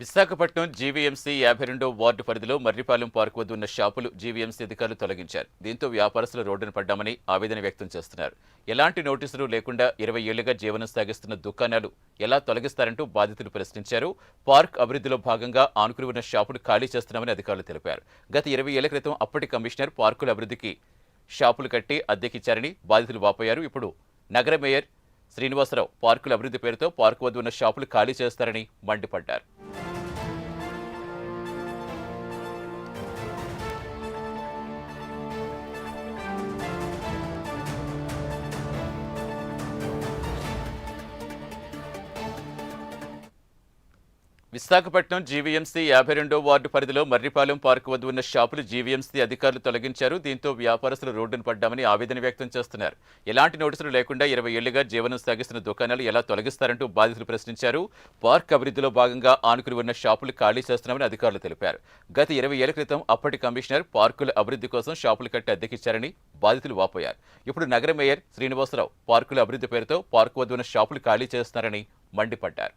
Visakhapatnam GVMC యాభై రెండో ward పరిధిలో మర్రిపాలెం పార్క్ వద్ద ఉన్న షాపులు జీవీఎంసీ అధికారులు తొలగించారు. దీంతో వ్యాపారస్తులు రోడ్డున పడ్డామని ఆవేదన వ్యక్తం చేస్తున్నారు. ఎలాంటి నోటీసులు లేకుండా ఇరవై ఏళ్ళుగా జీవనం సాగిస్తున్న దుకాణాలు ఎలా తొలగిస్తారంటూ బాధితులు ప్రశ్నించారు. పార్క్ అభివృద్ధిలో భాగంగా ఆనుకుని ఉన్న షాపులు ఖాళీ చేస్తున్నామని అధికారులు తెలిపారు. గత ఇరవై ఏళ్ళ క్రితం అప్పటి కమిషనర్ పార్కుల అభివృద్ధికి షాపులు కట్టి అద్దెకిచ్చారని బాధితులు వాపోయారు. ఇప్పుడు నగర మేయర్ శ్రీనివాసరావు పార్కుల అభివృద్ధి పేరుతో పార్కు వద్ద ఉన్న షాపులు ఖాళీ చేస్తారని మండిపడ్డారు. విశాఖపట్నం జీవీఎంసీ యాభై రెండో వార్డు పరిధిలో మర్రిపాలెం పార్కు వద్ద ఉన్న షాపులు జీవీఎంసీ అధికారులు తొలగించారు. దీంతో వ్యాపారస్తులు రోడ్డును పడ్డామని ఆవేదన వ్యక్తం చేస్తున్నారు. ఎలాంటి నోటీసులు లేకుండా ఇరవై ఏళ్ళుగా జీవనం సాగిస్తున్న దుకాణాలు ఎలా తొలగిస్తారంటూ బాధితులు ప్రశ్నించారు. పార్క్ అభివృద్ధిలో భాగంగా ఆనుకుని ఉన్న షాపులు ఖాళీ చేస్తున్నామని అధికారులు తెలిపారు. గత ఇరవై ఏళ్ళ క్రితం అప్పటి కమిషనర్ పార్కుల అభివృద్ధి కోసం షాపులు కట్టి అద్దెకిచ్చారని బాధితులు వాపోయారు. ఇప్పుడు నగర మేయర్ శ్రీనివాసరావు పార్కుల అభివృద్ధి పేరుతో పార్కు వద్ద ఉన్న షాపులు ఖాళీ చేస్తున్నారని మండిపడ్డారు.